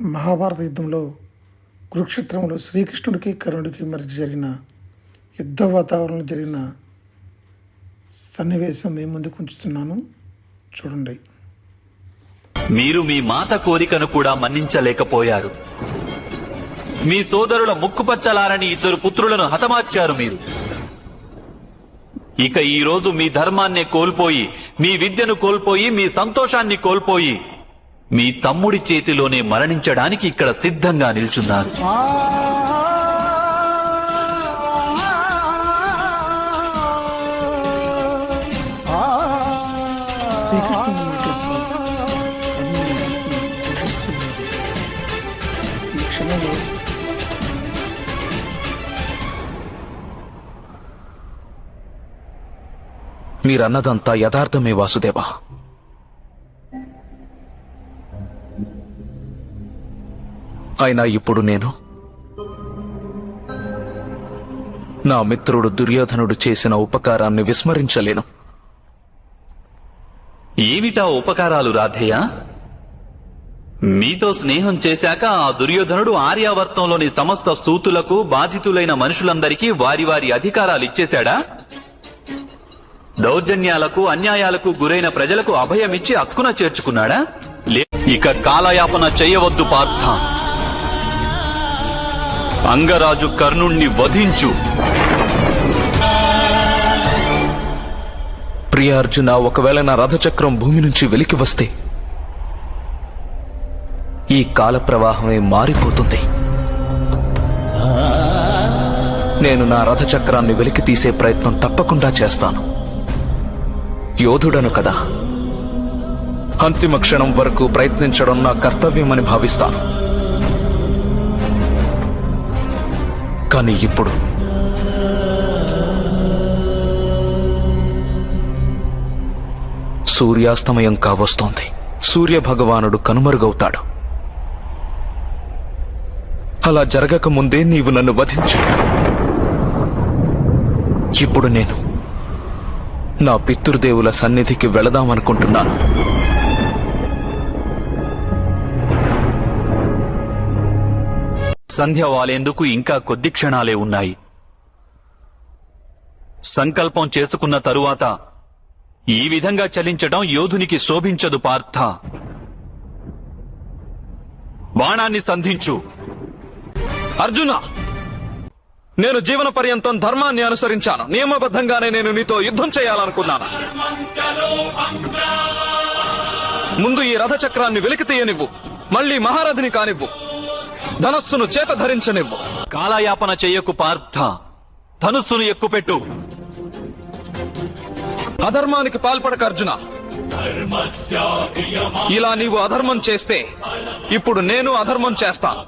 మహాభారత యుద్ధంలో కురుక్షేత్రంలో శ్రీకృష్ణుడికి కర్ణుడికి మధ్య జరిగిన యుద్ధ వాతావరణంలో జరిగిన సన్నివేశం మీ ముందుకు ఉంచుతున్నాను. చూడండి. మీరు మీ మాత కోరికను కూడా మన్నించలేకపోయారు. మీ సోదరుల ముక్కుపచ్చలారని ఇద్దరు పుత్రులను హతమార్చారు మీరు. ఇక ఈ రోజు మీ ధర్మాన్నే కోల్పోయి మీ విద్యను కోల్పోయి మీ సంతోషాన్ని కోల్పోయి మీ తమ్ముడి చేతిలోనే మరణించడానికి ఇక్కడ సిద్ధంగా నిల్చున్నారు మీరన్నదంతా యథార్థమే వాసుదేవా. అయినా ఇప్పుడు నేను నా మిత్రుడు దుర్యోధనుడు చేసిన ఉపకారాన్ని విస్మరించలేను. ఏమిటా ఉపకారాలు రాధేయ? మీతో స్నేహం చేశాక ఆ దుర్యోధనుడు ఆర్యావర్తంలోని సమస్త సూతులకు బాధితులైన మనుషులందరికీ వారి వారి అధికారాలు ఇచ్చేశాడా? దౌర్జన్యాలకు అన్యాయాలకు గురైన ప్రజలకు అభయమిచ్చి హక్కున చేర్చుకున్నాడా? లే ఇక కాలయాపన చేయవద్దు పార్థ. అంగరాజు కర్ణుణ్ణి వధించు. ప్రియ అర్జున ఒకవేళ నా రథచక్రం భూమి నుంచి వెలికి వస్తే ఈ కాల ప్రవాహమే మారిపోతుంది. నేను నా రథచక్రాన్ని వెలికి తీసే ప్రయత్నం తప్పకుండా చేస్తాను. యోధుడను కదా. అంతిమ క్షణం వరకు ప్రయత్నించడం నా కర్తవ్యమని భావిస్తాను. కానీ ఇప్పుడు. సూర్యాస్తమయం కావస్తోంది. సూర్య భగవానుడు కనుమరుగవుతాడు. అలా జరగక ముందే నీవు నన్ను వధించు. ఇప్పుడు నేను నా పితృదేవుల సన్నిధికి వెళదామనుకుంటున్నాను. సంధ్య వాలేందుకు ఇంకా కొద్ది క్షణాలే ఉన్నాయి. సంకల్పం చేసుకున్న తరువాత ఈ విధంగా చలించడం యోధునికి శోభించదు పార్థ. బాణాన్ని సంధించు. అర్జున నేను జీవన పర్యంతం ధర్మాన్ని అనుసరించాను. నియమబద్ధంగానే నేను నీతో యుద్ధం చేయాలనుకున్నాను. ముందు ఈ రథచక్రాన్ని వెలికి తీయనివ్వు మళ్ళీ మహారథిని కానివ్వు. ధనస్సును చేత ధరించనివ్వు. కాలయాపన చెయ్యకు పార్థ ధనుస్సును ఎక్కుపెట్టు. అధర్మానికి పాల్పడక అర్జున. ఇలా నీవు అధర్మం చేస్తే ఇప్పుడు నేను అధర్మం చేస్తాను